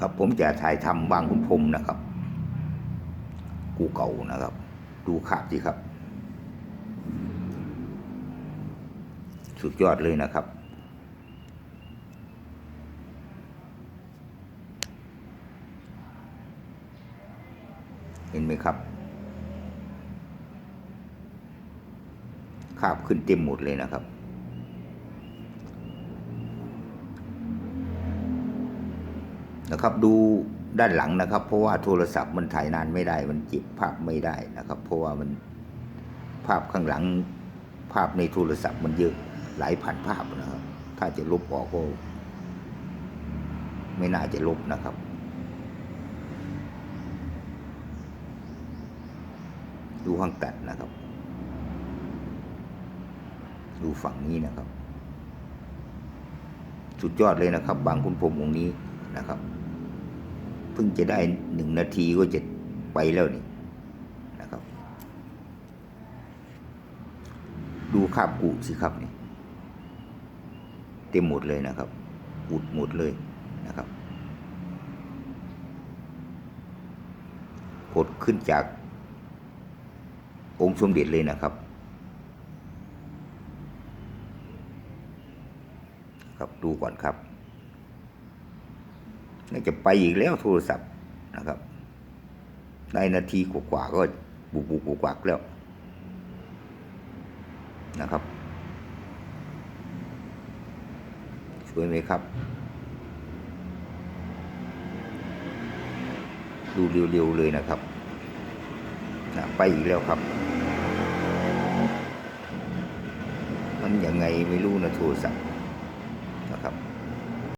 ครับผมจะถ่ายทำบางคุณพรมนะครับ กูเก่านะครับ ดูคาบสิครับ สุดยอดเลยนะครับ เห็นไหมครับคาบขึ้นเต็มหมดเลยนะครับ นะครับ ดูด้านหลังนะครับ เพราะว่าโทรศัพท์มันถ่ายนานไม่ได้ มันเก็บภาพไม่ได้นะครับ เพราะว่ามันภาพข้างหลังภาพในโทรศัพท์มันเยอะหลายพันภาพนะครับ ถ้าจะลบออกก็ไม่น่าจะลบนะครับ ดูห้องตัดนะครับ ดูฝั่งนี้นะครับ สุดยอดเลยนะครับ บางคุณพรมองค์นี้ นะครับ เพิ่งจะได้หนึ่งนาทีก็จะไปแล้วนี่นะครับ ดูคาบกูสิครับนี่เต็มหมดเลยนะครับอุดหมดเลยนะครับผดขึ้นจากองค์สมเด็จเลยนะครับครับดูก่อนครับ น่าจะไปอีกแล้วโทรศัพท์นะครับในนาทีกว่าๆก็บุกบุกกวักแล้วนะครับช่วยไหมครับ ดูเร็วๆเลยนะครับนะไปอีกแล้วครับ มันยังไงไม่รู้นะโทรศัพท์นะครับ